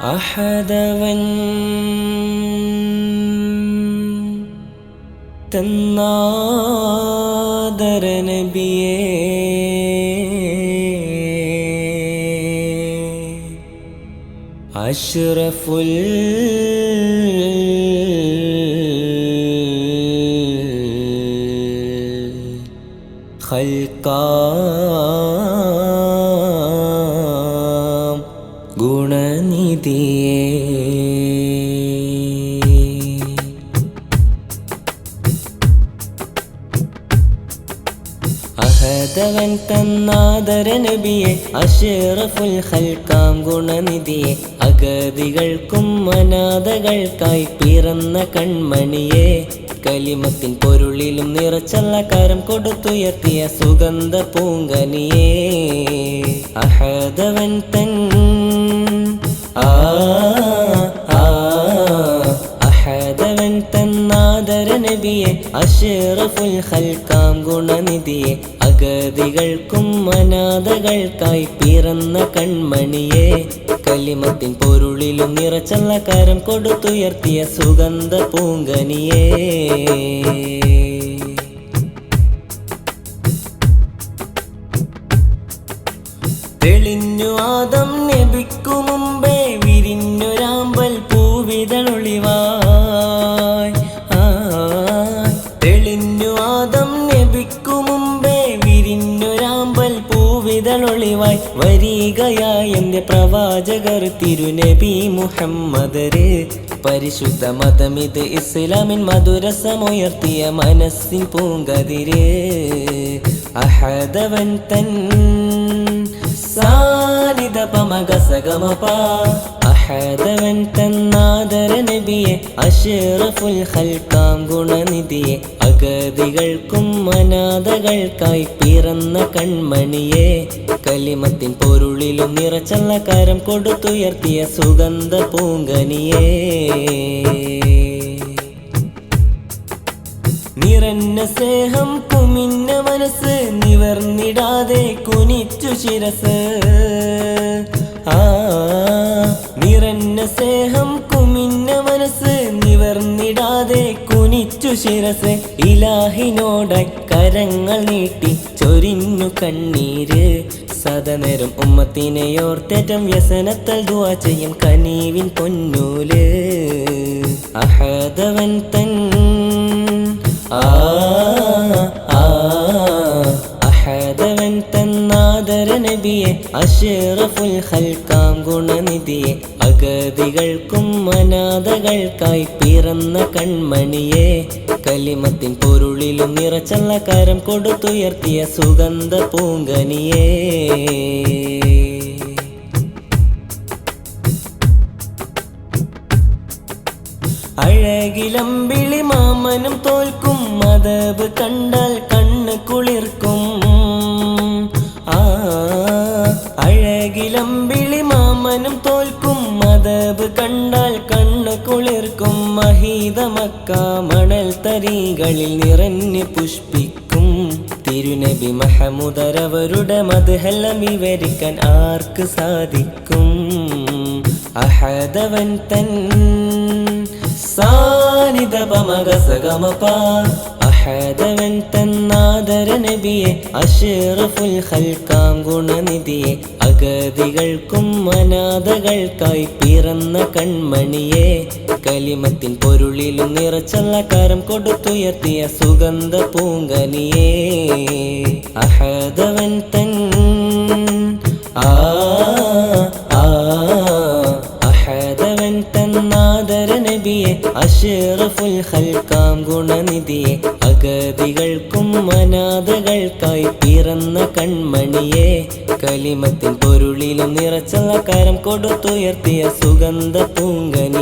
അഹദവൻ തന്നാദര നബിയേ അഷ്റഫുൽ ഖൽക്കാം ഗുണനിധിയേ. അഹദവൻ തന്നാദരനബിയെ അഷറഫുൽ ഹൽക്കാം ഗുണനിധിയെ അഗതികൾക്കും അനാഥകൾക്കായി പിറന്ന കൺമണിയെ. കലിമത്തിൻ പൊരുളിലും നിറച്ചല്ല കരം കൊടുത്തുയർത്തിയ സുഗന്ധ പൂങ്കനിയേ അഹദവൻ തൻ അഷറഫുൽ ഹൽക്കാം ഗുണനിധിയെ അഗതികൾക്കും അനാഥകൾക്കായി പിറന്ന കൺമണിയെ കലിമത്തിൻ പൊരുളിലും നിറച്ചുള്ള കരം കൊടുത്തുയർത്തിയ സുഗന്ധ പൂങ്കനിയേ. തെളിഞ്ഞു ആദം പൂവിതളൊളിവായി വരികയായ എന്റെ പ്രവാചകർ തിരുനബി മുഹമ്മദര്. പരിശുദ്ധ മതമിത് ഇസ്ലാമിൻ മധുരസമുയർത്തിയ മനസ്സിൻ പൂങ്കതിര്. അഹദവൻ തൻ സാനിത പമഗസഗമപ. അഹദവൻ തന്നാദര നബിയെ അഷറഫുൽ ഹൽക്കാം ഗുണനിധിയെ അഗതികൾക്കും അനാഥകൾക്കായി പിറന്ന കൺമണിയെ കലിമത്തിൻ പൊരുളിലും നിറച്ചുള്ള കാരം കൊടുത്തുയർത്തിയ സുഗന്ധ പൂങ്കനിയേ. നിറഞ്ഞ സ്നേഹം കുമിന്ന മനസ്സ് നിവർന്നിടാതെ കുനിച്ചു ശിരസ്. ആ നിറഞ്ഞ സ്നേഹം കുമിന്ന മനസ്സ് നിവർന്നിടാതെ കുനിച്ചു ശിരസ്. ഇലാഹിനോടായി കരങ്ങൾ നീട്ടി ചൊരിഞ്ഞു കണ്ണീര്. സദനേരം ഉമ്മത്തിനെ ഉമ്മത്തിനെയോർത്തേറ്റം വ്യസനത്തൽ ദുവാ ചെയ്യും കനീവിൻ പൊന്നൂൽ. അഹദവൻ തൻ ആ നബിയെ അഷറഫുൽ ഖൽക്കാം ഗുണനിധിയെ അഗതികൾക്കും അനാഥകൾക്കായി പിറന്ന കൺമണിയെ കലിമത്തിൻ പൊരുളിലും കരം കൊടുത്തുയർത്തിയ സുഗന്ധ പൂങ്കനിയേ. അഴകിലമ്പിളി മാമനും തോൽക്കും മതബ് കണ്ടാൽ കണ്ണ് കുളിർക്കും അഴകിലമ്പിളി മാമനും തോൽക്കും. മതബ് കണ്ടാൽ കണ്ണ് കുളിർക്കും. മഹീത മക്ക മണൽ തരികളിൽ നിറഞ്ഞ് പുഷ്പിക്കും. തിരുനബി മഹമുദരവരുടെ മധുഹെല്ലാം വിവരിക്കാൻ ആർക്ക് സാധിക്കും? അഹദവൻ തൻ സാനിത പമഗസഗമപ അഹദവൻ തന്നാദര നബിയെ അഷറഫുൽ ഖൽക്കാം ഗുണനിധിയെ അഗതികൾക്കും അനാഥകൾക്കായി പിറന്ന കൺമണിയെ കലിമത്തിൻ പൊരുളിലും നിറച്ചുള്ള കരം കൊടുത്തുയർത്തിയ സുഗന്ധ പൂങ്കനിയേ അഹദവൻ തൻ അഷറഫുൽ ഹൽക്കാം ഗുണനിധിയെ അഗതികൾക്കും അനാഥകൾക്കായി പിറന്ന കൺമണിയെ കലിമത്തിൻ പൊരുളിലും നിറച്ച കരം കൊടുത്തുയർത്തിയ സുഗന്ധ പൂങ്കനിയേ